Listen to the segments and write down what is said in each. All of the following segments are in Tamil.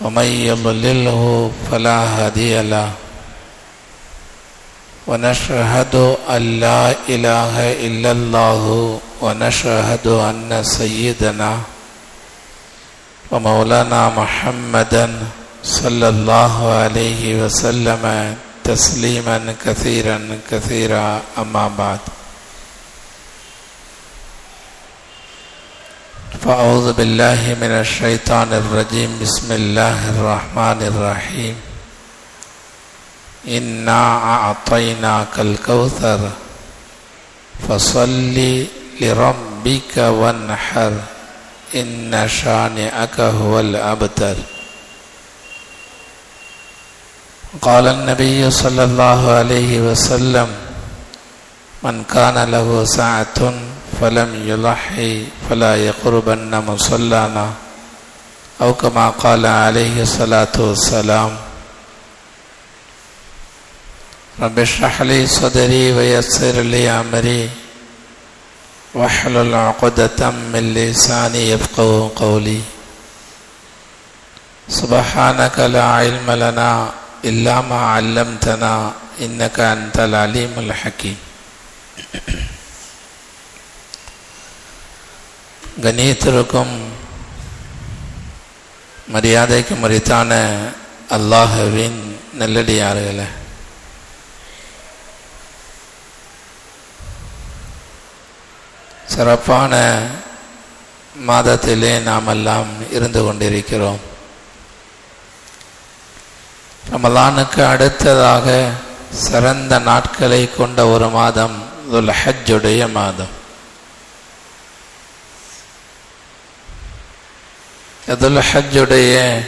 ومن يضلله فلا هادي له. ونشهد أن لا إله إلا الله ونشهد أن سيدنا ومولانا محمدا صلى الله عليه وسلم تسليما كثيرا كثيرا. أما بعد. فأعوذ بالله من الشيطان الرجيم. بسم الله الرحمن الرحيم. إنا أعطيناك الكوثر فصل لربك وانحر إن شانئك هو الأبتر. قال النبي صلى الله عليه وسلم من كان له ساعة فلم يضحي فلا يقربن مصلانا. أو كما قال عليه الصلاة والسلام رب اشرح لي صدري ويسر لي أمري واحلل عقدة من لساني يفقه قولي. سبحانك لا علم لنا إلا ما علمتنا إنك أنت العليم الحكيم. கணியத்திற்கும் மரியாதைக்கும் மறித்தான அல்லாஹவின் நெல்லடியார்களே. சிறப்பான மாதத்திலே நாம் எல்லாம் இருந்து கொண்டிருக்கிறோம். ரமலானுக்கு அடுத்ததாக சிறந்த நாட்களை கொண்ட ஒரு மாதம் ஹஜ்ஜுடைய மாதம். இதுல் ஹஜ்ஜுடைய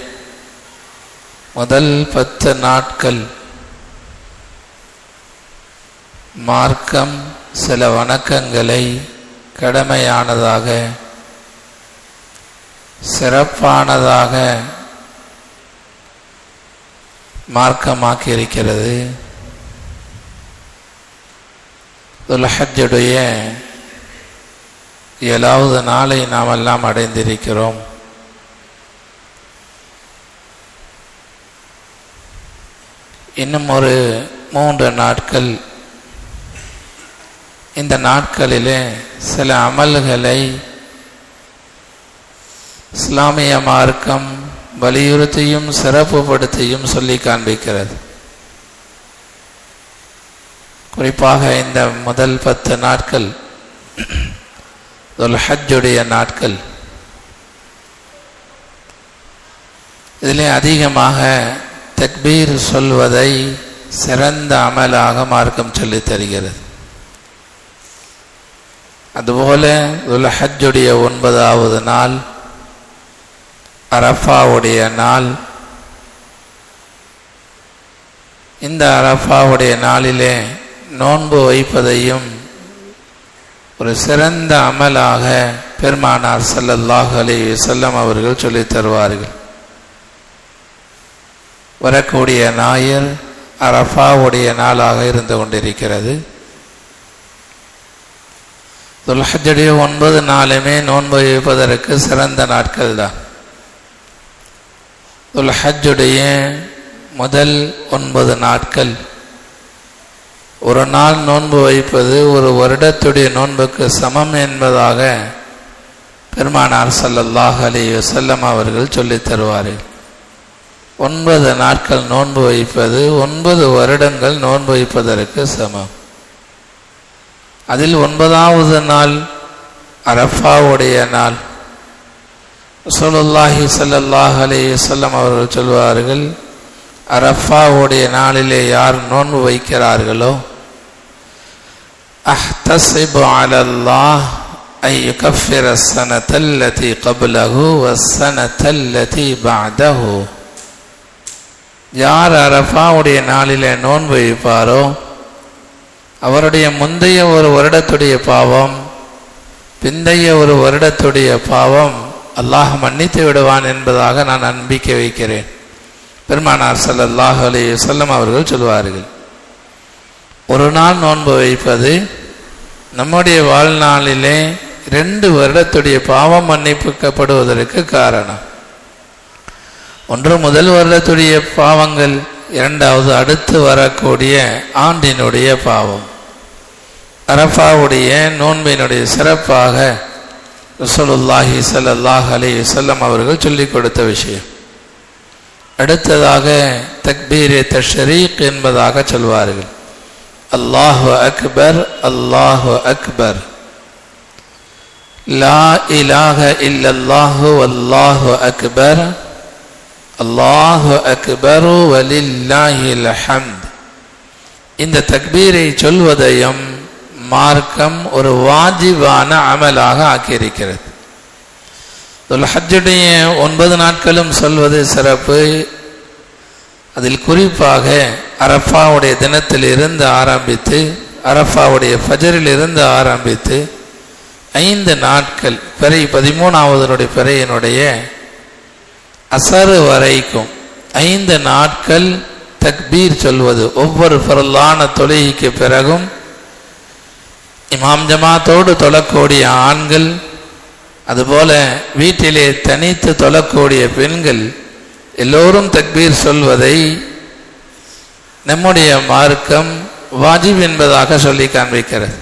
முதல் பத்து நாட்கள் மார்க்கம் சில வணக்கங்களை கடமையானதாக சிறப்பானதாக மார்க்கமாக்கி இருக்கிறது துல்ஹஜுடைய ஏழாவது நாளை நாம் எல்லாம் அடைந்திருக்கிறோம். இன்னும் ஒரு மூன்று நாட்கள். இந்த நாட்களிலே சில அமல்களை இஸ்லாமிய மார்க்கம் வலியுறுத்தியும் சிறப்புப்படுத்தியும் சொல்லி காண்பிக்கிறது. குறிப்பாக இந்த முதல் பத்து நாட்கள் ஹஜ்ஜுடைய நாட்கள். இதிலே அதிகமாக தக்பீர் சொல்வதை சிறந்த அமலாக மார்க்கம் சொல்லித் தருகிறது. அதுபோல துல்ஹஜ்ஜுடைய ஒன்பதாவது நாள் அரஃபாவுடைய நாள். இந்த அரஃபாவுடைய நாளிலே நோன்பு வைப்பதையும் ஒரு சிறந்த அமலாக பெருமானார் சல்லல்லாஹ் அலி செல்லம் அவர்கள் சொல்லித் தருவார்கள். வரக்கூடிய ஞாயிறு அரஃபாவுடைய நாளாக இருந்து கொண்டிருக்கிறது. துல்ஹஜுடைய ஒன்பது நாளுமே நோன்பு வைப்பதற்கு சிறந்த நாட்கள் தான் துல்ஹஜுடைய முதல் ஒன்பது நாட்கள். ஒரு நாள் நோன்பு வைப்பது ஒரு வருடத்துடைய நோன்புக்கு சமம் என்பதாக பெருமானார் சல்லல்லாஹ் அலி வசல்லம் அவர்கள் சொல்லித் தருவார்கள். ஒன்பது நாட்கள் நோன்பு வைப்பது ஒன்பது வருடங்கள் நோன்பு வைப்பதற்கு சமம். அதில் ஒன்பதாவது நாள் அரஃபாவுடைய நாள். சொல்லாஹி சல்லாஹ் அலே வல்லம் அவர்கள் சொல்வார்கள் அரஃபாவுடைய நாளிலே யார் நோன்பு வைக்கிறார்களோ அஹ்தசிபு அலல்லாஹ் ஐயுகஃபிர சனத்தல்லதி கபுலகு வசனத்தல்லதி பாதஹூ யார் அரஃபாவுடைய நாளிலே நோன்பு வைப்பாரோ அவருடைய முந்தைய ஒரு வருடத்துடைய பாவம் பிந்தைய ஒரு வருடத்துடைய பாவம் அல்லாஹ் மன்னித்து விடுவான் என்பதாக நான் நம்பிக்கை வைக்கிறேன். பெருமானார் சல்லாஹ் அலி வஸல்லம் அவர்கள் சொல்வார்கள் ஒரு நாள் நோன்பு வைப்பது நம்முடைய வாழ்நாளிலே ரெண்டு வருடத்துடைய பாவம் மன்னிப்புக்கப்படுவதற்கு காரணம். ஒன்று முதல் வருடத்துடைய பாவங்கள் இரண்டாவது அடுத்து வரக்கூடிய ஆண்டினுடைய பாவம். அரஃபாவுடைய நோன்பினுடைய சிறப்பாக ரசூலுல்லாஹி சல்லாஹ் அலி வல்லம் அவர்கள் சொல்லிக் கொடுத்த விஷயம். அடுத்ததாக தக்பீரே தஷ்ரீக் என்பதாக சொல்வார்கள். அல்லாஹு அக்பர் அல்லாஹு அக்பர். லா இலாஹ இல்லல்லாஹு அல்லாஹு அக்பர். அல்லாஹு அக்பரு வலில்லாஹில் ஹம்த். இந்த தக்பீரை சொல்வதையும் மார்க்கம் ஒரு வாஜிபான அமலாக ஆக்கியிருக்கிறது. ஹஜ்ஜுடைய ஒன்பது நாட்களும் சொல்வது சிறப்பு. அதில் குறிப்பாக அரஃபாவுடைய தினத்தில் இருந்து ஆரம்பித்து அரஃபாவுடைய ஃபஜரில் இருந்து ஆரம்பித்து ஐந்து நாட்கள் பிறை பதிமூணாவதனுடைய பிறையினுடைய அசரு வரைக்கும் ஐந்து நாட்கள் தக்பீர் சொல்வது. ஒவ்வொரு பொருளான தொழுகைக்கு பிறகும் இமாம் ஜமாத்தோடு தொழக்கூடிய ஆண்கள் அதுபோல வீட்டிலே தனித்து தொழக்கூடிய பெண்கள் எல்லோரும் தக்பீர் சொல்வதை நம்முடைய மார்க்கம் வாஜிப் என்பதாக சொல்லி காண்பிக்கிறது.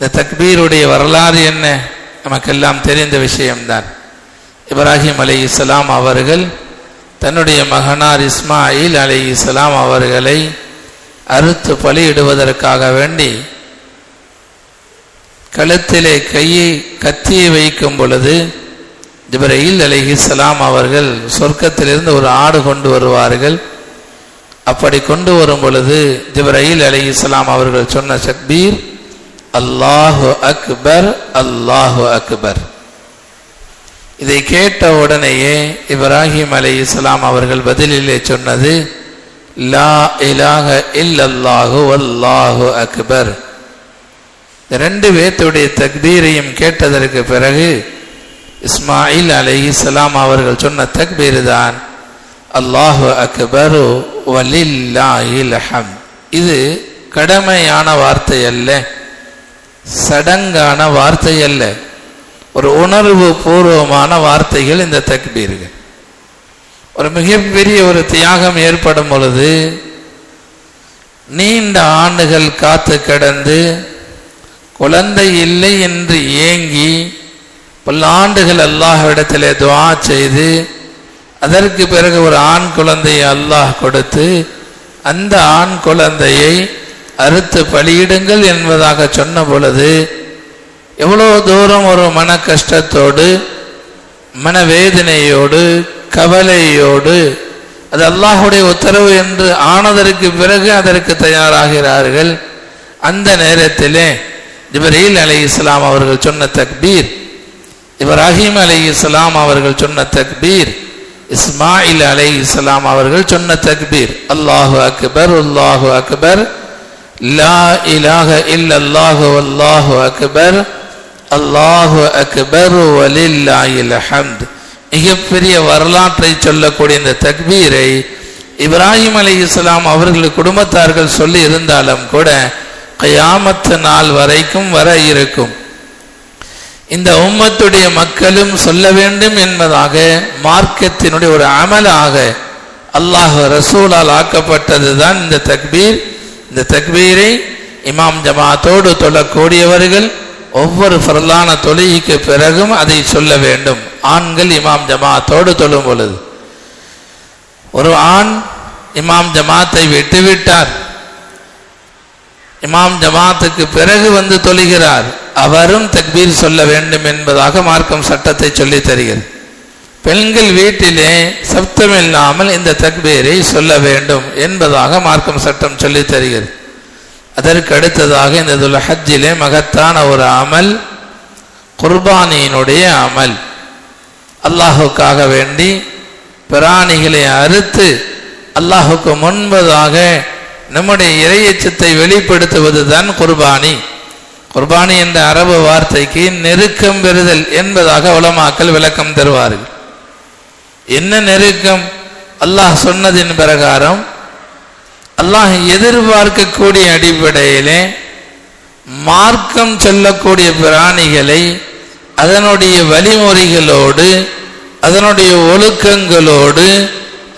இந்த தக்பீருடைய வரலாறு என்ன? நமக்கெல்லாம் தெரிந்த விஷயம்தான். இப்ராஹிம் அலி இஸ்லாம் அவர்கள் தன்னுடைய மகனார் இஸ்மாயில் அலி இஸ்லாம் அவர்களை அறுத்து பலியிடுவதற்காக வேண்டி கழுத்திலே கையை கத்தியை வைக்கும் பொழுது ஜிப்ரஹில் அலி இஸ்லாம் அவர்கள் சொர்க்கத்திலிருந்து ஒரு ஆடு கொண்டு வருவார்கள். அப்படி கொண்டு வரும் பொழுது ஜிப்ரஹில் அலி இஸ்லாம் அவர்கள் சொன்ன சக்பீர் அல்லாஹு அக்பர் அல்லாஹு அக்பர். இதை கேட்ட உடனேயே இப்ராஹிம் அலி இஸ்லாம் அவர்கள் பதிலிலே சொன்னது லா இலாக இல்லல்லாஹு அல்லாஹு அக்பர். ரெண்டு பேர்த்துடைய தக்பீரையும் கேட்டதற்கு பிறகு இஸ்மாயில் அலி இஸ்லாம் அவர்கள் சொன்ன தக்பீர் தான் அல்லாஹு அக்பரு வலில்லாஹில் இது கடமையான வார்த்தை அல்ல சடங்கான வார்த்தை அல்ல. ஒரு உணர்வு பூர்வமான வார்த்தைகள் இந்த தக்பீர்கள். ஒரு மிகப்பெரிய ஒரு தியாகம் ஏற்படும் பொழுது நீண்ட ஆண்டுகள் காத்து கிடந்து குழந்தை இல்லை என்று ஏங்கி பல்லாண்டுகள் அல்லாஹ்விடத்திலே துவா செய்து அதற்கு பிறகு ஒரு ஆண் குழந்தையை அல்லாஹ் கொடுத்து அந்த ஆண் குழந்தையை அறுத்து பலியிடுங்கள் என்பதாக சொன்ன பொழுது எவ்வளோ தூரம் ஒரு மன கஷ்டத்தோடு மனவேதனையோடு கவலையோடு அது அல்லாஹுடைய உத்தரவு என்று ஆனதற்கு பிறகு அதற்கு தயாராகிறார்கள். அந்த நேரத்திலே ஜிபரீல் அலி இஸ்லாம் அவர்கள் சொன்ன தக்பீர் இப்ராஹிம் அலி இஸ்லாம் அவர்கள் சொன்ன தக்பீர் இஸ்மாயில் அலை இஸ்லாம் அவர்கள் சொன்ன தக்பீர் அல்லாஹு அக்பர் அல்லாஹு அக்பர் லா இல்லாஹ இல் அல்லாஹு அல்லாஹு அக்பர் அல்லாஹு அக்பர் ஹம்த் மிகப்பெரிய வரலாற்றை சொல்லக்கூடிய இந்த தக்பீரை இப்ராஹிம் அலி இஸ்லாம் அவர்கள் குடும்பத்தார்கள் சொல்லி இருந்தாலும் கூட கயாமத்து நாள் வரைக்கும் வர இருக்கும். இந்த உம்மத்துடைய மக்களும் சொல்ல வேண்டும் என்பதாக மார்க்கத்தினுடைய ஒரு அமலாக அல்லாஹ் ரசூலால் ஆக்கப்பட்டது தான் இந்த தக்பீர். இந்த தக்பீரை இமாம் ஜமாத்தோடு தொழக்கூடியவர்கள் ஒவ்வொரு ஃபரலான தொழுகைக்கு பிறகும் அதை சொல்ல வேண்டும். ஆண்கள் இமாம் ஜமாத்தோடு தொழும் பொழுது. ஒரு ஆண் இமாம் ஜமாத்தை விட்டுவிட்டார். இமாம் ஜமாத்துக்கு பிறகு வந்து தொழுகிறார். அவரும் தக்பீர் சொல்ல வேண்டும் என்பதாக மார்க்கம் சட்டத்தை சொல்லி தருகிறது. பெண்கள் வீட்டிலே சப்தம் இல்லாமல் இந்த தக்பீரை சொல்ல வேண்டும் என்பதாக மார்க்கம் சட்டம் சொல்லி தருகிறது. அதற்கு அடுத்ததாக இந்த துல் மகத்தான ஒரு அமல் குர்பானியினுடைய அமல். அல்லாஹுக்காக வேண்டி பிராணிகளை அறுத்து அல்லாஹுக்கு முன்பதாக நம்முடைய இறையச்சத்தை வெளிப்படுத்துவது தான் குர்பானி. குர்பானி என்ற அரபு வார்த்தைக்கு நெருக்கம் பெறுதல் என்பதாக உலமாக்கல் விளக்கம் தருவார்கள். என்ன நெருக்கம்? அல்லாஹ் சொன்னதின் பிரகாரம் அல்லாஹ் எதிர்பார்க்கக்கூடிய அடிப்படையிலே மார்க்கம் சொல்லக்கூடிய பிராணிகளை அதனுடைய வழிமுறைகளோடு அதனுடைய ஒழுக்கங்களோடு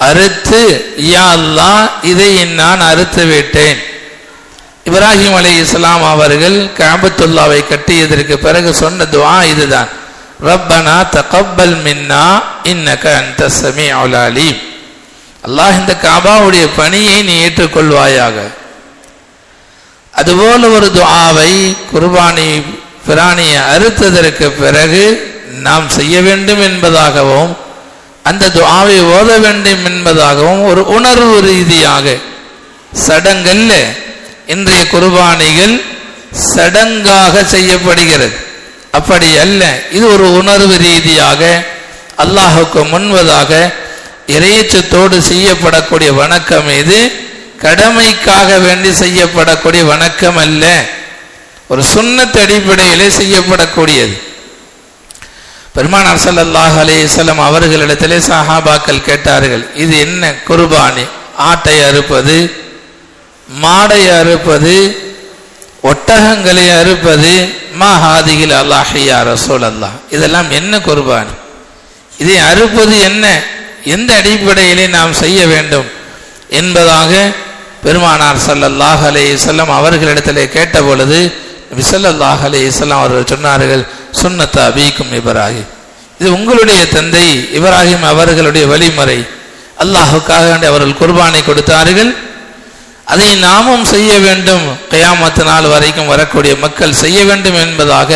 அறுத்து யா அல்லா இதை நான் அறுத்து விட்டேன் இப்ராஹிம் அலி இஸ்லாம் அவர்கள் காபத்துல்லாவை கட்டியதற்கு பிறகு சொன்ன துவா இதுதான். ரப்பனா தகப்பல் மின்னா இன்னக அந்த சமி அலீம். அல்லாஹ் இந்த காபாவுடைய பணியை நீ ஏற்றுக்கொள்வாயாக. அதுபோல ஒரு துஆவை குர்பானி பிராணியை அறுத்ததற்கு பிறகு நாம் செய்ய வேண்டும் என்பதாகவும் அந்த துஆவை ஓத வேண்டும் என்பதாகவும் ஒரு உணர்வு ரீதியாக சடங்கல்ல இன்றைய குர்பானிகள் சடங்காக செய்யப்படுகிறது. அப்படி அல்ல இது ஒரு உணர்வு ரீதியாக அல்லாஹுக்கு முன்பதாக இறையச்சத்தோடு செய்யப்படக்கூடிய வணக்கம் இது கடமைக்காக வேண்டி செய்யப்படக்கூடிய வணக்கம் அல்ல. ஒரு சுண்ணத்து அடிப்படையிலே செய்யப்படக்கூடியது. பெருமானார் சல்லாஹ் அலைஹி அவர்களிடத்திலே சஹாபாக்கள் கேட்டார்கள் இது என்ன குர்பானி? ஆட்டை அறுப்பது மாடை அறுப்பது ஒட்டகங்களை அறுப்பது மா ஹாதிகில் அல்லாஹியா ரசோல் அல்லாஹ் இதெல்லாம் என்ன குர்பானி? இதை அறுப்பது என்ன? எந்த அடிப்படையிலே நாம் செய்ய வேண்டும் என்பதாக பெருமானார் சல்லல்லாஹ் அலைஹி வஸல்லம் அவர்களிடத்திலே கேட்ட பொழுது நபி ஸல்லல்லாஹு அலைஹி அவர்கள் சொன்னார்கள் சுன்னத்த அபீக்கும் இப்ராஹிம். இது உங்களுடைய தந்தை இப்ராஹிம் அவர்களுடைய வழிமுறை. அல்லாஹுக்காக வேண்டி அவர்கள் குர்பானை கொடுத்தார்கள். அதை நாமும் செய்ய வேண்டும். கயாமத்து நாள் வரைக்கும் வரக்கூடிய மக்கள் செய்ய வேண்டும் என்பதாக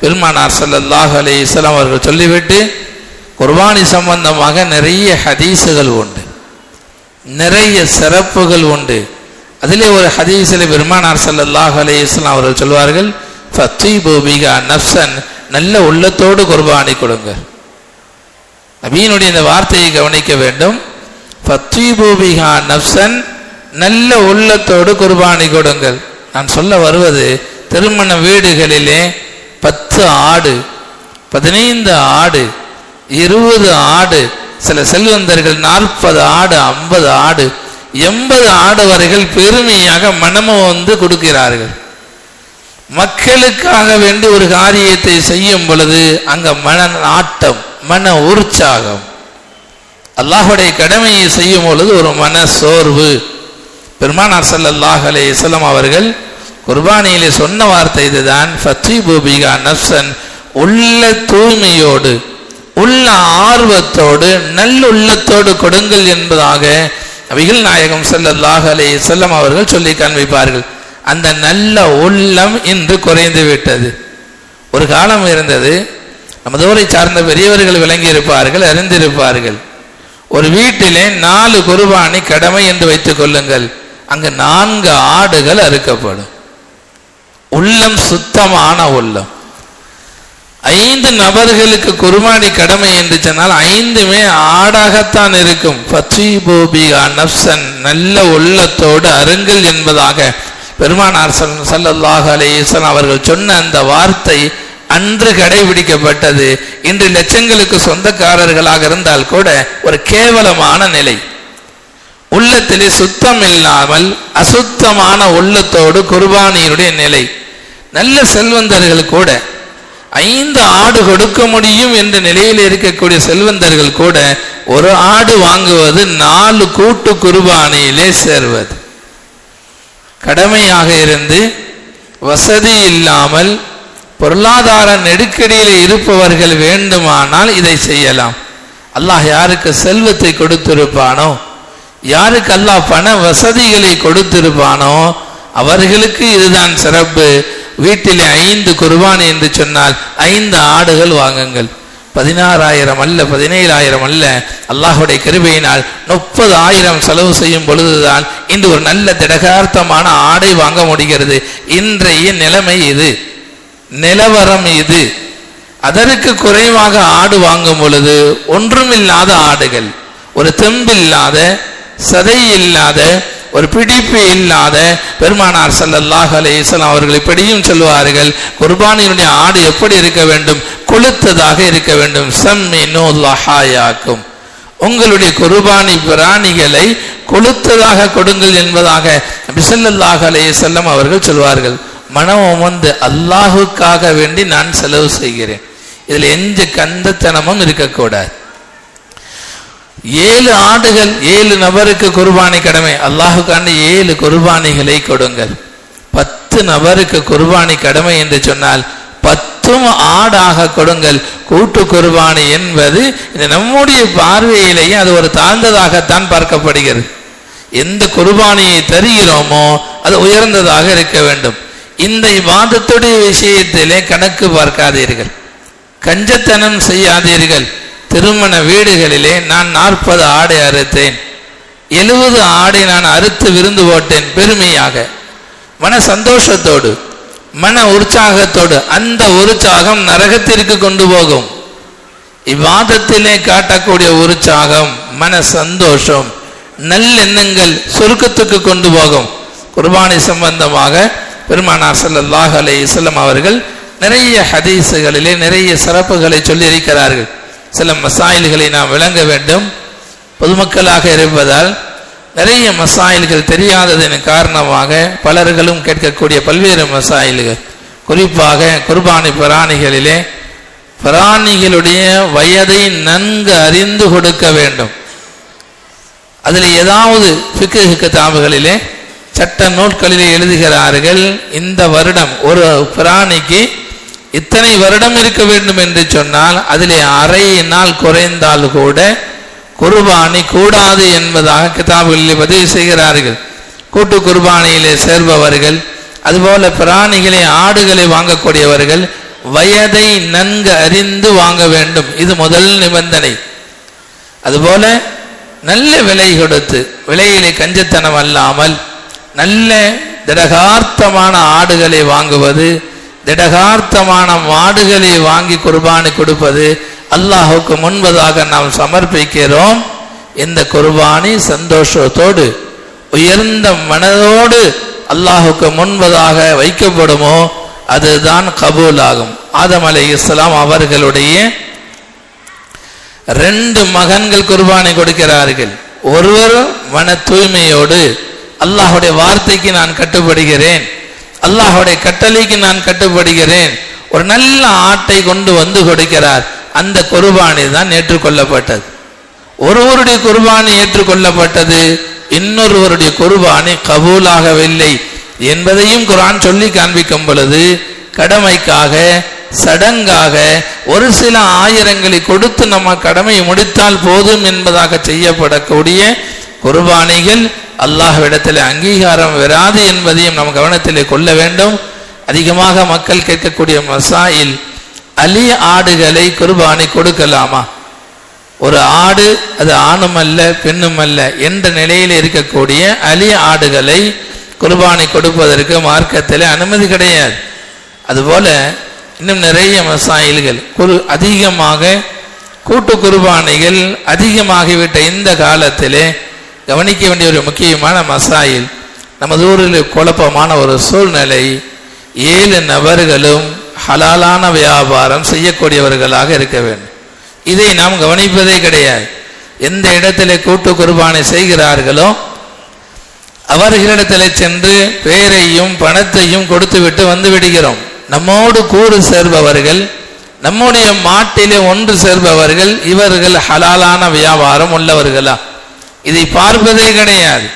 பெருமானார் ஸல்லல்லாஹு அலைஹி இஸ்லாம் அவர்கள் சொல்லிவிட்டு குர்பானி சம்பந்தமாக நிறைய ஹதீஸுகள் உண்டு. நிறைய சிறப்புகள் உண்டு. அதிலே ஒரு ஹதீஸில் பெருமானார் சல்லாஹ் அலே இஸ்லாம் அவர்கள் சொல்வார்கள் ஃபத்தி பூபிகா நஃப்சன் நல்ல உள்ளத்தோடு குர்பானி கொடுங்க. நபீனுடைய இந்த வார்த்தையை கவனிக்க வேண்டும். ஃபத்தி பூபிகா நஃப்சன் நல்ல உள்ளத்தோடு குர்பானி கொடுங்கள். நான் சொல்ல வருவது திருமண வீடுகளிலே பத்து ஆடு பதினைந்து ஆடு இருபது ஆடு சில செல்வந்தர்கள் நாற்பது ஆடு ஐம்பது ஆடு எண்பது ஆடு வரைகள் பெருமையாக மனமும் வந்து கொடுக்கிறார்கள். மக்களுக்காக வேண்டி ஒரு காரியத்தை செய்யும் பொழுது அங்க மன நாட்டம் மன உற்சாகம். அல்லாஹுடைய கடமையை செய்யும் பொழுது ஒரு மன சோர்வு. பெருமானார் ஸல்லல்லாஹு அலே இஸ்லாம் அவர்கள் குர்பானியிலே சொன்ன வார்த்தை இதுதான் ஃபத்தீபு பூபிகா நஃப்சன் உள்ள தூய்மையோடு உள்ள ஆர்வத்தோடு நல்லுள்ளத்தோடு கொடுங்கள் என்பதாக நபிகள் நாயகம் ஸல்லல்லாஹு அலே செல்லம் அவர்கள் சொல்லி காண்பிப்பார்கள். அந்த நல்ல உள்ளம் இன்று குறைந்து விட்டது. ஒரு காலம் இருந்தது நமது ஊரை சார்ந்த பெரியவர்கள் விளங்கி இருப்பார்கள் அறிந்திருப்பார்கள். ஒரு வீட்டிலே நாலு குருபானி கடமை என்று வைத்துக் கொள்ளுங்கள். அங்கு நான்கு ஆடுகள் அறுக்கப்படும். உள்ளம் சுத்தமான உள்ளம். ஐந்து நபர்களுக்கு குர்பானி கடமை என்று சொன்னால் ஐந்துமே ஆடாகத்தான் இருக்கும். பச்சீபோபிகா நப்சன் நல்ல உள்ளத்தோடு அருங்கல் என்பதாக பெருமானார் ஸல்- அலேசன் அவர்கள் சொன்ன அந்த வார்த்தை அன்று கடைபிடிக்கப்பட்டது. இன்று லட்சங்களுக்கு சொந்தக்காரர்களாக இருந்தால் கூட ஒரு கேவலமான நிலை. உள்ளத்திலே சுத்தம் இல்லாமல் அசுத்தமான உள்ளத்தோடு குர்பானியினுடைய நிலை. நல்ல செல்வந்தர்கள் கூட ஐந்து ஆடு கொடுக்க முடியும் என்ற நிலையில் இருக்கக்கூடிய செல்வந்தர்கள் கூட ஒரு ஆடு வாங்குவது நாலு கூட்டு குருபானையிலே சேர்வது. கடமையாக இருந்து வசதி இல்லாமல் பொருளாதார நெருக்கடியில் இருப்பவர்கள் வேண்டுமானால் இதை செய்யலாம். அல்லாஹ் யாருக்கு செல்வத்தை கொடுத்திருப்பானோ யாருக்கு அல்லாஹ் பண வசதிகளை கொடுத்திருப்பானோ அவர்களுக்கு இதுதான் சிறப்பு. வீட்டிலே ஐந்து குர்பானி என்று சொன்னால் ஐந்து ஆடுகள் வாங்குங்கள். பதினாறாயிரம் அல்ல பதினேழாயிரம் அல்ல. அல்லாஹுடைய கருவையினால் முப்பது ஆயிரம் செலவு செய்யும் பொழுதுதான் இன்று ஒரு நல்ல திடகார்த்தமான ஆடை வாங்க முடிகிறது. இன்றைய நிலைமை இது. நிலவரம் இது. அதற்கு குறைவாக ஆடு வாங்கும் பொழுது ஒன்றுமில்லாத ஆடுகள் ஒரு தெம்பில்லாத சதை இல்லாத ஒரு பிடிப்பு இல்லாத பெருமானார் செல்லல்லாஹ் அலைஹி அவர்களை அவர்கள் இப்படியும் சொல்வார்கள் குர்பானியினுடைய ஆடு எப்படி இருக்க வேண்டும்? கொளுத்ததாக இருக்க வேண்டும். சம்மினு லஹாயாக்கும் உங்களுடைய குர்பானி பிராணிகளை கொளுத்ததாக கொடுங்கள் என்பதாக பிசல்லாஹ் அலைஹி வஸல்லம் அவர்கள் சொல்வார்கள். மனம் உமந்து அல்லாஹுக்காக வேண்டி நான் செலவு செய்கிறேன். இதில் எந்த கந்தத்தனமும் இருக்கக்கூடாது. ஏழு ஆடுகள் ஏழு நபருக்கு குர்பானி கடமை. அல்லாஹுக்காண்டி ஏழு குர்பானிகளை கொடுங்கள். பத்து நபருக்கு குர்பானி கடமை என்று சொன்னால் பத்தும் ஆடாக கொடுங்கள். கூட்டு குர்பானி என்பது இது நம்முடைய பார்வையிலேயே அது ஒரு தாழ்ந்ததாகத்தான் பார்க்கப்படுகிறது. எந்த குர்பானியை தருகிறோமோ அது உயர்ந்ததாக இருக்க வேண்டும். இந்த வாதத்துடைய விஷயத்திலே கணக்கு பார்க்காதீர்கள். கஞ்சத்தனம் செய்யாதீர்கள். திருமண வீடுகளிலே நான் நாற்பது ஆடை அறுத்தேன். எழுபது ஆடை நான் அறுத்து விருந்து போட்டேன் பெருமையாக. மன சந்தோஷத்தோடு மன உற்சாகத்தோடு அந்த உற்சாகம் நரகத்திற்கு கொண்டு போகும். இவ்வாதத்திலே காட்டக்கூடிய உற்சாகம் மன சந்தோஷம் நல்லெண்ணங்கள் சுருக்கத்துக்கு கொண்டு போகும். குர்பானி சம்பந்தமாக பெருமானார் சல்லாஹ் அலைஹி வஸல்லம் அவர்கள் நிறைய ஹதீஸுகளிலே நிறைய சிறப்புகளை சொல்லியிருக்கிறார்கள். சில மசாயில்களை நாம் விளங்க வேண்டும். பொதுமக்களாக இருப்பதால் நிறைய மசாயில்கள் தெரியாததன் காரணமாக பலர்களும் கேட்கக்கூடிய பல்வேறு மசாயில்கள். குறிப்பாக குர்பானி பிராணிகளிலே பிராணிகளுடைய வயதை நன்கு அறிந்து கொடுக்க வேண்டும். அதில் ஏதாவது ஃபிக்கு கிதாபுகளிலே சட்ட நூல்களிலே எழுதுகிறார்கள் இந்த வருடம் ஒரு பிராணிக்கு இத்தனை வருடம் இருக்க வேண்டும் என்று சொன்னால் அதிலே அரை நாள் குறைந்தால் கூட குர்பானி கூடாது என்பதாக கிதாபுகளில் பதிவு செய்கிறார்கள். கூட்டு குர்பானியிலே சேர்பவர்கள் அதுபோல பிராணிகளை ஆடுகளை வாங்கக்கூடியவர்கள் வயதை நன்கு அறிந்து வாங்க வேண்டும். இது முதல் நிபந்தனை. அதுபோல நல்ல விலை கொடுத்து விலையிலே கஞ்சத்தனம் அல்லாமல் நல்ல திடகார்த்தமான ஆடுகளை வாங்குவது திடகார்த்தமான மாடுகளை வாங்கி குர்பானி கொடுப்பது அல்லாஹுக்கு முன்பதாக நாம் சமர்ப்பிக்கிறோம். இந்த குர்பானி சந்தோஷத்தோடு உயர்ந்த மனதோடு அல்லாஹுக்கு முன்பதாக வைக்கப்படுமோ அதுதான் கபூல் ஆகும் ஆதம் அலை இஸ்லாம் அவர்களுடைய ரெண்டு மகன்கள் குர்பானை கொடுக்கிறார்கள். ஒருவர் மன தூய்மையோடு அல்லாஹுடைய வார்த்தைக்கு நான் கட்டுப்படுகிறேன். அல்லாஹுடைய கட்டளைக்கு நான் கட்டுப்படுகிறேன். ஒரு நல்ல ஆட்டை கொண்டு வந்து கொடுக்கிறார். அந்த குர்பானி தான் ஏற்றுக்கொள்ளப்பட்டது. ஒருவருடைய குர்பானி ஏற்றுக்கொள்ளப்பட்டது. இன்னொருவருடைய குர்பானி கபூலாகவில்லை என்பதையும் குரான் சொல்லி காண்பிக்கும் பொழுது கடமைக்காக சடங்காக ஒரு சில ஆயிரங்களை கொடுத்து நம்ம கடமையை முடித்தால் போதும் என்பதாக செய்யப்படக்கூடிய குர்பானிகள் அல்லாஹ்விடத்தில் அங்கீகாரம் வராது என்பதையும் நம் கவனத்திலே கொள்ள வேண்டும். அதிகமாக மக்கள் கேட்கக்கூடிய மசாயில் அலி ஆடுகளை குர்பானை கொடுக்கலாமா? ஒரு ஆடு அது ஆணும் அல்ல பெண்ணும் அல்ல என்ற நிலையில் இருக்கக்கூடிய அலி ஆடுகளை குர்பானை கொடுப்பதற்கு மார்க்கத்தில் அனுமதி கிடையாது. அதுபோல இன்னும் நிறைய மசாயில்கள் குரு அதிகமாக கூட்டு குர்பானைகள் அதிகமாகிவிட்ட இந்த காலத்திலே கவனிக்க வேண்டிய ஒரு முக்கியமான மசாயில் நமது ஊரில் குழப்பமான ஒரு சூழ்நிலை ஏழு நபர்களும் ஹலாலான வியாபாரம் செய்யக்கூடியவர்களாக இருக்க வேண்டும். இதை நாம் கவனிப்பதே கிடையாது. எந்த இடத்துல கூட்டு குர்பானை செய்கிறார்களோ அவர்களிடத்தில் சென்று பேரையும் பணத்தையும் கொடுத்துவிட்டு வந்து விடுகிறோம். நம்மோடு கூறு சேர்பவர்கள் நம்முடைய மாட்டிலே ஒன்று சேர்பவர்கள் இவர்கள் ஹலாலான வியாபாரம் உள்ளவர்களா? இதை பார்ப்பதே கிடையாது.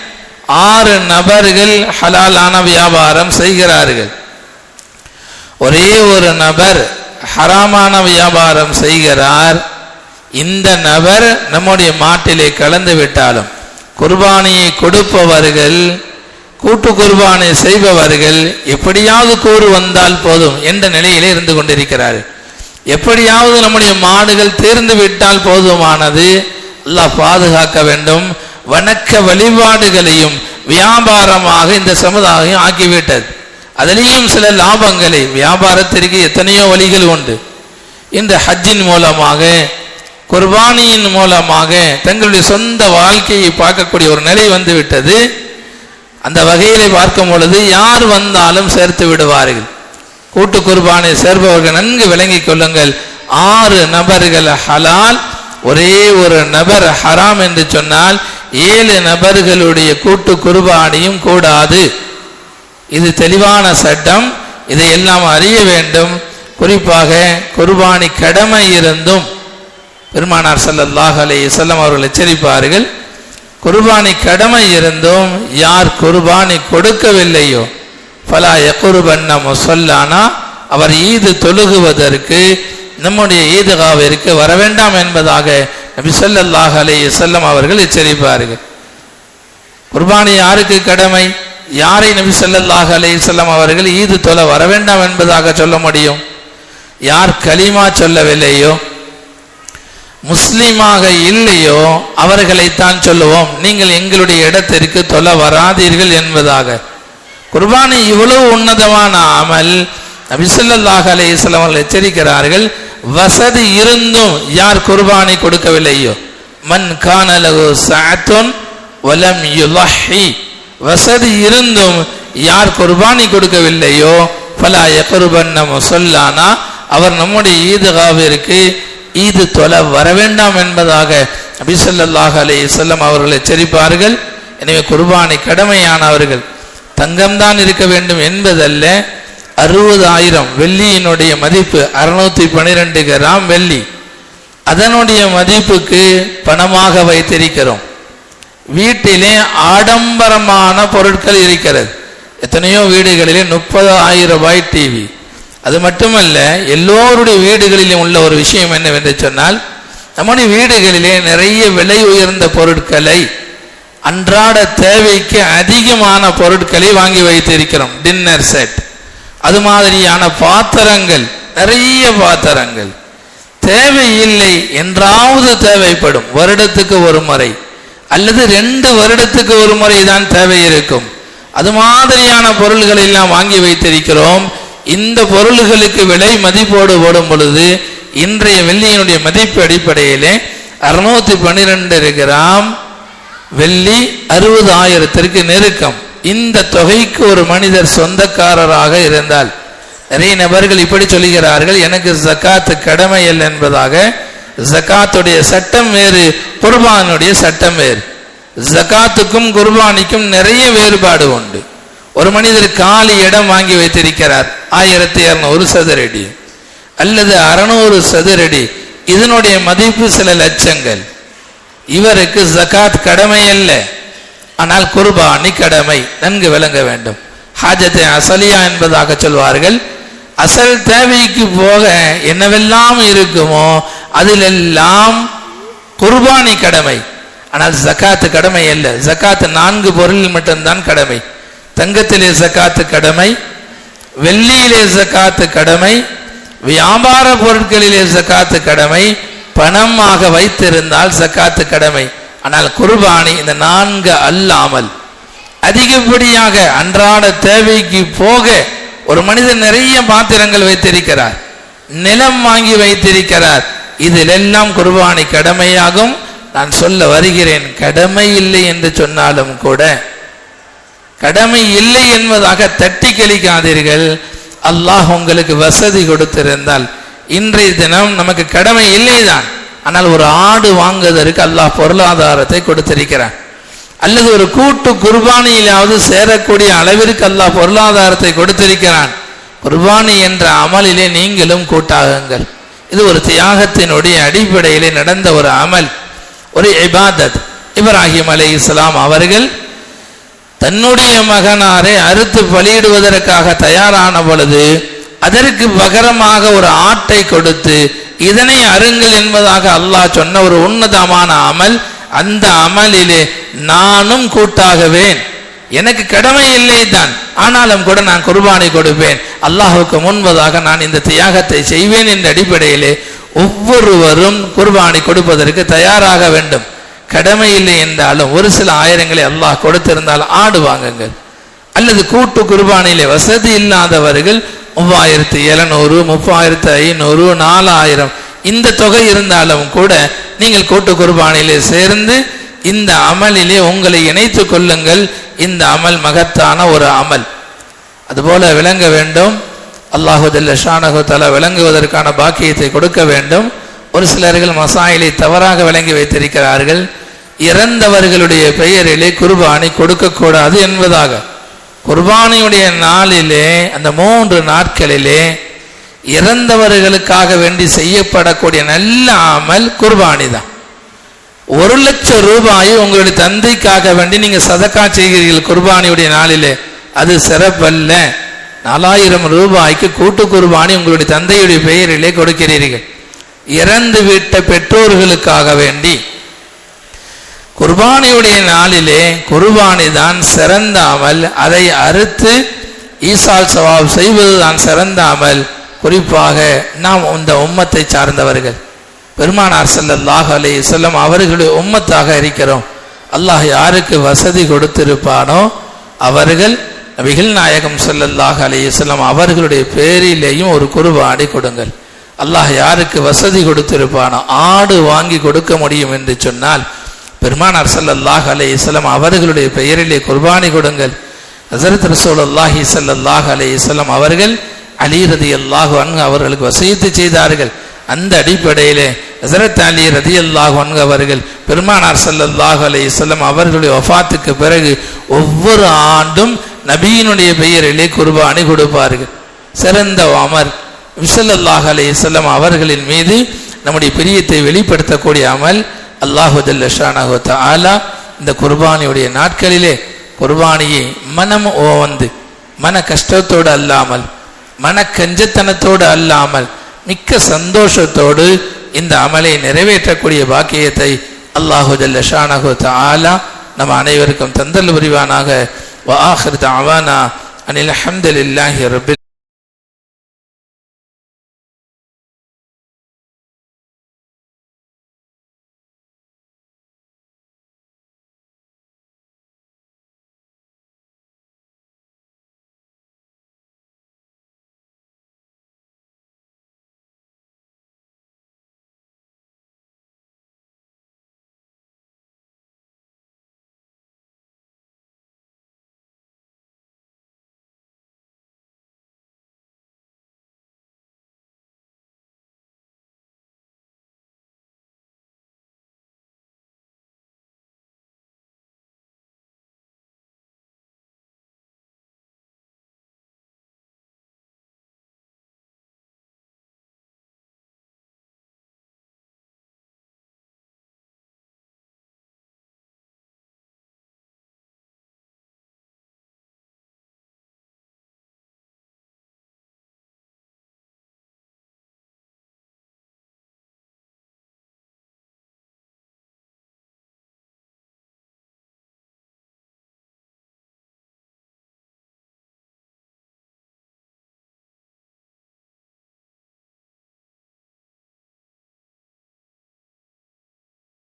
ஆறு நபர்கள் ஹலாலான வியாபாரம் செய்கிறார்கள். ஒரே ஒரு நபர் ஹராமான வியாபாரம் செய்கிறார். இந்த நபர் நம்முடைய மாட்டிலே கலந்து விட்டாலும் குர்பானியை கொடுப்பவர்கள் கூட்டு குர்பானை செய்பவர்கள் எப்படியாவது கூறு வந்தால் போதும் என்ற நிலையிலே இருந்து கொண்டிருக்கிறார்கள். எப்படியாவது நம்முடைய மாடுகள் தேர்ந்து விட்டால் போதுமானது. அல்லாஹ் பாதுகாக்க வேண்டும். வணக்க வழிபாடுகளையும் வியாபாரமாக இந்த சமுதாயம் ஆக்கிவிட்டது. அதிலேயும் சில லாபங்களை வியாபாரத்திற்கு எத்தனையோ வழிகள் உண்டு. இந்த ஹஜ்ஜின் மூலமாக குர்பானியின் மூலமாக தங்களுடைய சொந்த வாழ்க்கையை பார்க்கக்கூடிய ஒரு நிலை வந்துவிட்டது. அந்த வகையிலே பார்க்கும் பொழுது யார் வந்தாலும் சேர்த்து விடுவார்கள். கூட்டு குர்பானை சேர்பவர்கள் நன்கு விளங்கிக் கொள்ளுங்கள். ஆறு நபர்கள் ஹலால் ஒரே ஒரு நபர் ஹராம் என்று சொன்னால் ஏழு நபர்களுடைய கூட்டு குருபானியும் கூடாது. இது தெளிவான சட்டம். இதையெல்லாம் அறிய வேண்டும். குறிப்பாக குர்பானி கடமை இருந்தும். பெருமானார் ஸல்லல்லாஹு அலைஹி இஸ்லாம் அவர்கள் எச்சரிப்பார்கள். குர்பானி கடமை இருந்தும் யார் குர்பானி கொடுக்கவில்லையோ பலா யகுர்பன்ன சொல்லானா அவர் ஈது தொழுகுவதற்கு நம்முடைய ஈதுகாவிற்கு வர வேண்டாம் என்பதாக நபி ஸல்லல்லாஹு அலைஹி அவர்கள் எச்சரிப்பார்கள். குர்பானி யாருக்கு கடமை? யாரை நபி ஸல்லல்லாஹு அலைஹி வஸல்லம் அவர்கள் ஈது தொலை வர வேண்டாம் என்பதாக சொல்ல முடியும்? யார் கலிமா சொல்லவில்லையோ? முஸ்லீமாக இல்லையோ? அவர்களைத்தான் சொல்லுவோம். நீங்கள் எங்களுடைய இடத்திற்கு தொல வராதீர்கள் என்பதாக. குர்பானி இவ்வளவு உன்னதமான அமல் நபிசல்லாஹ் அலே அவர்கள் எச்சரிக்கிறார்கள். வசதி இருந்தும் யார் குர்பானி கொடுக்கவில்லையோ? மன் காணலகு சாத்துன் வலம் யுலஹி வசதி இருந்தும் யார் குர்பானி கொடுக்கவில்லையோ? பல யக்ருபன்ன முசல்லானா. அவர் நம்முடைய ஈதுகாவிற்கு ஈது தொலை வர வேண்டாம் என்பதாக அபிசல்லாஹ் அலி வஸல்லம் அவர்கள் எச்சரிப்பார்கள். எனவே குர்பானி கடமையானவர்கள் தங்கம்தான் இருக்க வேண்டும் என்பதல்ல. அறுபதாயிரம் வெள்ளியினுடைய மதிப்பு அறுநூத்தி பன்னிரெண்டு கிராம் வெள்ளி. அதனுடைய மதிப்புக்கு பணமாக வைத்திருக்கிறோம். வீட்டிலே ஆடம்பரமான பொருட்கள் இருக்கிறது. எத்தனையோ வீடுகளிலே முப்பது ஆயிரம் ரூபாய் டிவி அது மட்டுமல்ல எல்லோருடைய வீடுகளிலும் உள்ள ஒரு விஷயம் என்னவென்று சொன்னால் நம்முடைய வீடுகளிலே நிறைய விலை உயர்ந்த பொருட்களை அன்றாட தேவைக்கு அதிகமான பொருட்களை வாங்கி வைத்திருக்கிறோம். டின்னர் செட் அது மாதிரியான பாத்திரங்கள் நிறைய பாத்திரங்கள். தேவையில்லை என்றாவது தேவைப்படும். வருடத்துக்கு ஒரு முறை அல்லது ரெண்டு வருடத்துக்கு ஒரு முறை தான் தேவை இருக்கும். அது மாதிரியான பொருள்களை எல்லாம் வாங்கி வைத்திருக்கிறோம். இந்த பொருள்களுக்கு விலை மதிப்போடு போடும் பொழுது இன்றைய வெள்ளியினுடைய மதிப்பு அடிப்படையிலே அறுநூத்தி பன்னிரெண்டு கிராம் வெள்ளி அறுபது ஆயிரத்திற்கு நெருக்கம். இந்த தொகைக்கு ஒரு மனிதர் சொந்தக்காரராக இருந்தால் நிறைய நபர்கள் இப்படி சொல்லுகிறார்கள் எனக்கு ஜக்காத்து கடமை இல்லை என்பதாக. ஜக்காத்துடைய சட்டம் வேறு குர்பானுடைய சட்டம் வேறு. ஜக்காத்துக்கும் குர்பானிக்கும் நிறைய வேறுபாடு உண்டு. ஒரு மனிதர் காலி இடம் வாங்கி வைத்திருக்கிறார் ஆயிரத்தி இரநூறு சதுரடி அல்லது அறுநூறு சதுரடி இதனுடைய மதிப்பு சில லட்சங்கள். இவருக்கு ஜகாத் கடமை அல்ல ஆனால் குர்பானி கடமை நன்கு விளங்க வேண்டும். ஹாஜத்தை அசலியா என்பதாக சொல்வார்கள். அசல் தேவைக்கு போக என்னவெல்லாம் இருக்குமோ அதிலெல்லாம் குர்பானி கடமை. ஆனால் ஜக்காத்து கடமை அல்ல. ஜக்காத்து நான்கு பொருளில் மட்டும்தான் கடமை. தங்கத்திலே ஜக்காத்து கடமை வெள்ளியிலே ஜக்காத்து கடமை வியாபார பொருட்களிலே ஜக்காத்து கடமை பணமாக வைத்திருந்தால் ஜக்காத்து கடமை. ஆனால் குர்பானி இந்த நான்கு அல்லாமல் அதிகப்படியாக அன்றாட தேவைக்கு போக ஒரு மனிதன் நிறைய பாத்திரங்கள் வைத்திருக்கிறார் நிலம் வாங்கி வைத்திருக்கிறார். இதிலெல்லாம் குர்பானி கடமையாகும். நான் சொல்ல வருகிறேன் கடமை இல்லை என்று சொன்னாலும் கூட கடமை இல்லை என்பதாக தட்டி கழிக்காதீர்கள். அல்லாஹ் உங்களுக்கு வசதி கொடுத்திருந்தால் இன்றைய தினம் நமக்கு கடமை இல்லைதான். ஆனால் ஒரு ஆடு வாங்குவதற்கு அல்லாஹ் பொருளாதாரத்தை கொடுத்திருக்கிறான். அல்லது ஒரு கூட்டு குர்பானியிலாவது சேரக்கூடிய அளவிற்கு அல்லாஹ் பொருளாதாரத்தை கொடுத்திருக்கிறான். குர்பானி என்ற அமலிலே நீங்களும் கூட்டாகுங்கள். இது ஒரு தியாகத்தினுடைய அடிப்படையிலே நடந்த ஒரு அமல் ஒரு இபாதத். இப்ராஹிம் அலை இஸ்லாம் அவர்கள் தன்னுடைய மகனாரை அறுத்து பலியிடுவதற்காக தயாரான பொழுது அதற்கு பகரமாக ஒரு ஆட்டை கொடுத்து இதனை அருங்கள் என்பதாக அல்லாஹ் சொன்ன ஒரு உன்னதமான அமல். அந்த அமலிலே நானும் கூட்டாகுவேன். எனக்கு கடமை இல்லை தான் ஆனாலும் கூட நான் குர்பானை கொடுப்பேன். அல்லாஹுக்கு முன்பதாக நான் இந்த தியாகத்தை செய்வேன் என்ற அடிப்படையிலே ஒவ்வொருவரும் குர்பானை கொடுப்பதற்கு தயாராக வேண்டும். கடமை இல்லை என்றாலும் ஒரு சில ஆயிரங்களை அல்லாஹ் கொடுத்திருந்தால் ஆடு வாங்குங்கள். அல்லது கூட்டு குர்பானிலே வசதி இல்லாதவர்கள் மூவாயிரத்து எழுநூறு முப்பாயிரத்து ஐநூறு நாலாயிரம். இந்த தொகை இருந்தாலும் கூட நீங்கள் கூட்டு குர்பானிலே சேர்ந்து இந்த அமலிலே உங்களை இணைத்து கொள்ளுங்கள். இந்த அமல் மகத்தான ஒரு அமல். அதுபோல விளங்க வேண்டும். அல்லாஹுதல்ல ஷானஹு தலா விளங்குவதற்கான பாக்கியத்தை கொடுக்க வேண்டும். ஒரு சிலர்கள் மசாயிலை தவறாக விளங்கி வைத்திருக்கிறார்கள். இறந்தவர்களுடைய பெயரிலே குர்பானி கொடுக்கக்கூடாது என்பதாக. குர்பானியுடைய நாளிலே அந்த மூன்று நாட்களிலே இறந்தவர்களுக்காக வேண்டி செய்யப்படக்கூடிய நல்ல அமல் குர்பானி தான். ஒரு லட்சம் ரூபாயை உங்களுடைய தந்தைக்காக வேண்டி நீங்க சதக்கா செய்கிறீர்கள் குர்பானியுடைய நாளிலே. அது சிறப்பல்ல. நாலாயிரம் ரூபாய்க்கு கூட்டு குர்பானி உங்களுடைய தந்தையுடைய பெயரிலே கொடுக்கிறீர்கள். இறந்து விட்ட பெற்றோர்களுக்காக வேண்டி குர்பானியுடைய நாளிலே குர்பானி தான் சிறந்தாமல் அதை அறுத்து ஈசால் சவாப் செய்வது தான் சிறந்தாமல். குறிப்பாக நாம் இந்த உம்மத்தை சார்ந்தவர்கள். பெருமானார் ஸல்லல்லாஹு அலைஹி செல்லம் அவர்களுடைய உம்மத்தாக இருக்கிறோம். அல்லாஹ் யாருக்கு வசதி கொடுத்திருப்பானோ அவர்கள் நபிகள் நாயகம் செல்லல்லாஹ் அலைஹி செல்லம் அவர்களுடைய பேரிலேயும் ஒரு குருபாடி கொடுங்கள். அல்லாஹ் யாருக்கு வசதி கொடுத்திருப்பானோ ஆடு வாங்கி கொடுக்க முடியும் என்று சொன்னால் பெருமானார் ஸல்லல்லாஹு அலே வஸல்லம் அவர்களுடைய பெயரிலே குர்பானி கொடுங்கள். ஹஸரத் ரசூலுல்லாஹி ஸல்லல்லாஹு அலே வஸல்லம் அவர்கள் அலி ரதி அல்லாஹு அன்கு அவர்களுக்கு வசியத்து செய்தார்கள். அந்த அடிப்படையிலே ஹசரத் அலி ரதி அல்லாஹு அன்கு அவர்கள் பெருமானார் ஸல்லல்லாஹு அலைஹி வஸல்லம் அவர்களுடைய ஒஃபாத்துக்கு பிறகு ஒவ்வொரு ஆண்டும் நபியினுடைய பெயரிலே குர்பானி கொடுப்பார்கள். சிறந்த அமர். விசல்லல்லாஹு அலே வஸல்லம் அவர்களின் மீது நம்முடைய பிரியத்தை வெளிப்படுத்தக்கூடிய அமல் அல்லாஹுதல் ஜல்லஷானஹு தஆலா இந்த குர்பானியுடைய நாட்களிலே குர்பானியை மனம் ஓவந்து மன கஷ்டத்தோடு அல்லாமல் மன கஞ்சத்தனத்தோடு அல்லாமல் மிக்க சந்தோஷத்தோடு இந்த அமலை நிறைவேற்றக்கூடிய பாக்கியத்தை அல்லாஹுதல் ஜல்லஷானஹு தஆலா நம் அனைவருக்கும் தந்தல் புரிவானாக. வ ஆஹிர் தஅவானா அனில் ஹம்துலில்லாஹி ரப்பில்